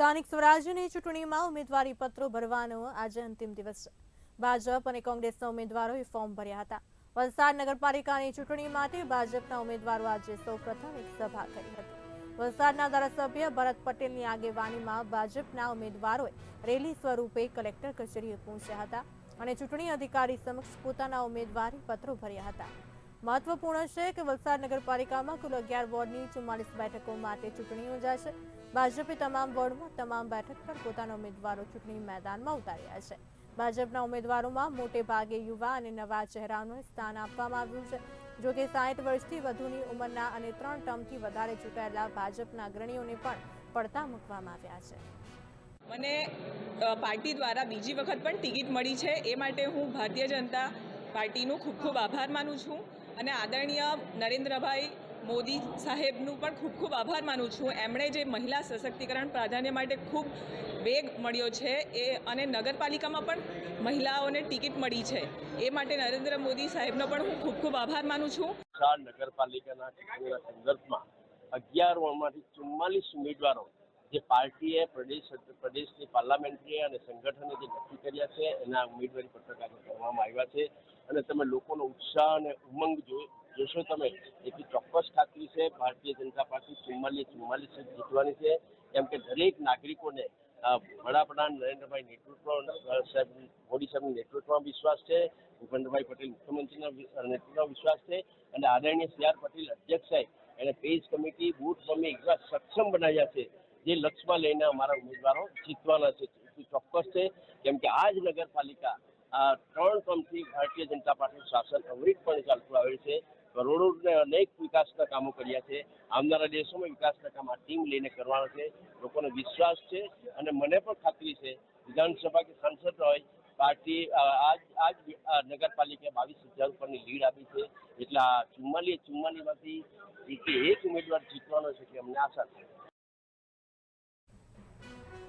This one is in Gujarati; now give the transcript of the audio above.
સ્થાનિક સ્વરાજ્યની ચૂંટણીમાં ઉમેદવારી પત્રો ભરવાનો આજે અંતિમ દિવસ છે. ભાજપ અને કોંગ્રેસના ઉમેદવારોએ ફોર્મ ભર્યા હતા. વલસાડ નગરપાલિકાની ચૂંટણી માટે ભાજપના ઉમેદવારો આજે સૌપ્રથમ એક સભા કરી હતી. વલસાડના ધારાસભ્ય ભરત પટેલની આગેવાનીમાં ભાજપના ઉમેદવારોએ રેલી સ્વરૂપે કલેક્ટર કચેરીએ પહોંચ્યા હતા અને ચૂંટણી અધિકારી સમક્ષ પોતાના ઉમેદવારી પત્રો ભર્યા હતા. મહત્વપૂર્ણ છે કે વલસાડ નગરપાલિકામાં કુલ અગિયાર વોર્ડની ચુમ્માલીસ બેઠકો માટે ચૂંટણી યોજાશે. ભાજપે તમામ વોર્ડમાં તમામ બેઠક પર પોતાના ઉમેદવારો ચૂંટણી મેદાનમાં ઉતાર્યા છે. ભાજપના ઉમેદવારોમાં મોટે ભાગે યુવા અને નવા ચહેરાઓને સ્થાન આપવામાં આવ્યું છે. જોકે સાહીઠ વર્ષથી વધુની ઉંમરના અને ત્રણ ટર્મથી વધારે ચૂંટાયેલા ભાજપના અગ્રણીઓને પણ પડતા મૂકવામાં આવ્યા છે. મને પાર્ટી દ્વારા બીજી વખત પણ ટિકિટ મળી છે. એ માટે હું ભારતીય જનતા પાર્ટીનું ખૂબ ખૂબ આભાર માનું છું. અને આદરણીય નરેન્દ્રભાઈ મોદી સાહેબનું પણ ખૂબ ખૂબ આભાર માનું છું. એમણે જે મહિલા સશક્તિકરણ પ્રાધાન્ય માટે ખૂબ વેગ મળ્યો છે એ અને નગરપાલિકામાં પણ મહિલાઓને ટિકિટ મળી છે. એ માટે નરેન્દ્ર મોદી સાહેબનો પણ હું ખૂબ ખૂબ આભાર માનું છું. નગરપાલિકાના સંદર્ભમાં અગિયાર વોર્ડમાંથી ચુમ્માલીસ ઉમેદવારો જે પાર્ટીએ પ્રદેશ પ્રદેશની પાર્લામેન્ટરી અને સંગઠને જે નક્કી કર્યા છે એના ઉમેદવારી પત્રક કરવામાં આવ્યા છે. અને તમે લોકોનો ઉત્સાહ અને ઉમંગ જોશો તમે, એથી ચોક્કસ ખાતરી છે. ભારતીય જનતા પાર્ટી ચુમ્માલીસ ચુમ્માલીસ સીટ જીતવાની છે. કેમ કે દરેક નાગરિકોને વડાપ્રધાન નરેન્દ્રભાઈ નેતૃત્વ સાહેબ, મોદી સાહેબના નેતૃત્વમાં વિશ્વાસ છે. ભૂપેન્દ્રભાઈ પટેલ મુખ્યમંત્રીના નેતૃત્વમાં વિશ્વાસ છે. અને આદરણીય સી. આર. પટેલ અધ્યક્ષ સાહેબ એને પેજ કમિટી, બૂથ કમિટી એકદમ સક્ષમ બનાવ્યા છે. જે લક્ષ્યમાં લઈને અમારા ઉમેદવારો જીતવાના છે. ચોક્કસ છે. કેમ કે આ જ નગરપાલિકા આ ત્રણ ટર્મથી ભારતીય જનતા પાર્ટીનું શાસન અવિરતપણે ચાલતું આવે છે. કરોડોને અનેક વિકાસના કામો કર્યા છે. આવનારા દિવસોમાં વિકાસના કામ આ ટીમ લઈને કરવાના છે. લોકોને વિશ્વાસ છે અને મને પણ ખાતરી છે. વિધાનસભા કે સાંસદ હોય, પાર્ટી આજ આજ નગરપાલિકા બાવીસ હજાર ઉપરની લીડ આપી છે. એટલે આ ચુમ્માલીસ ચુમ્માલીસમાંથી એક ઉમેદવાર જીતવાનો છે કે અમને આશા છે.